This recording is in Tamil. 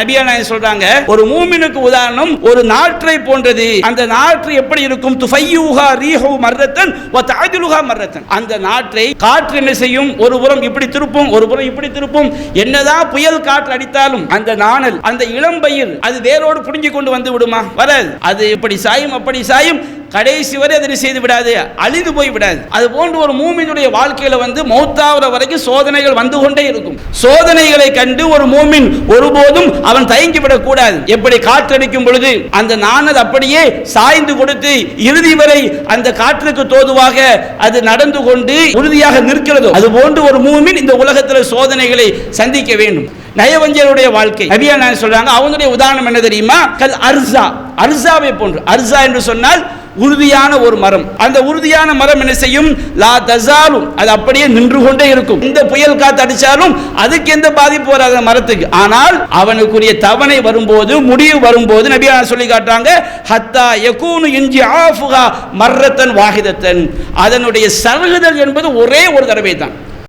நபியா நாயன் சொல்றாங்க? ஒரு மூமினுக்கு உதாரணம் ஒரு நாற்றை போன்றது. அந்த நாற்று எப்படி இருக்கும்? துஃபையூஹா ரீஹு மர்ரத்தன் வ தஅதிலுஹா மர்ரத்தன். அந்த நாற்றை காற்று என்ன செய்யும்? ஒரு புறம் இப்படி திருப்பும் ஒரு புறம் இப்படி திருப்பும். என்னதான் புயல் காற்று அடித்தாலும் அந்த நாணல் அந்த இளம்பயிர் அது வேரோடு புடுங்கி கொண்டு வந்து விடுமா? வராது. அது இப்படி சாயும் அப்படி சாயும் கடைசி வரை அதனை செய்து விடாது? அழிந்து போய் விடாது. அது போன்று ஒரு மூமினுடைய வாழ்க்கையில வந்து மௌத்தாகிற வரைக்கும் சோதனைகள் வந்து கொண்டே இருக்கும். சோதனைகளை கண்டு ஒரு மூமின் ஒருபோதும் அவன் தயங்கி விடக்கூடாது. எப்படி காற்றடிக்கும் பொழுது அந்த நானது அப்படியே சாய்ந்து கொடுத்து இறுதி வரை அந்த காற்றுக்கு தோதுவாக அது நடந்து கொண்டு உறுதியாக நிற்கிறது அது போன்று ஒரு மூமின் இந்த உலகத்தில் சோதனைகளை சந்திக்க வேண்டும். நயவஞ்சருடைய வாழ்க்கை. நபியா நான் சொல்றாங்க? அவனுடைய உதாரணம் என்ன தெரியுமா? கல் அர்சா. அர்சாவை போன்று. அர்சா என்று சொன்னால் உறுதியான ஒரு மரம். அந்த உறுதியான மரம் என்ன செய்யும்? லா தசாலும். அது அப்படியே நின்று கொண்டே இருக்கும். இந்த புயல் காத்து அடிச்சாலும் அதுக்கு எந்த பாதிப்பு வராத மரத்துக்கு. ஆனால் அவனுக்குரிய தவணை வரும்போது முடிவு வரும்போது நபியான சொல்லி காட்டுறாங்க ஹத்தா யகூனு இஞ்சி ஆஃபுகா மர்ரத்தன் வாஹிதத்தன். அதனுடைய சருகுதல் என்பது ஒரே ஒரு தடவை தான்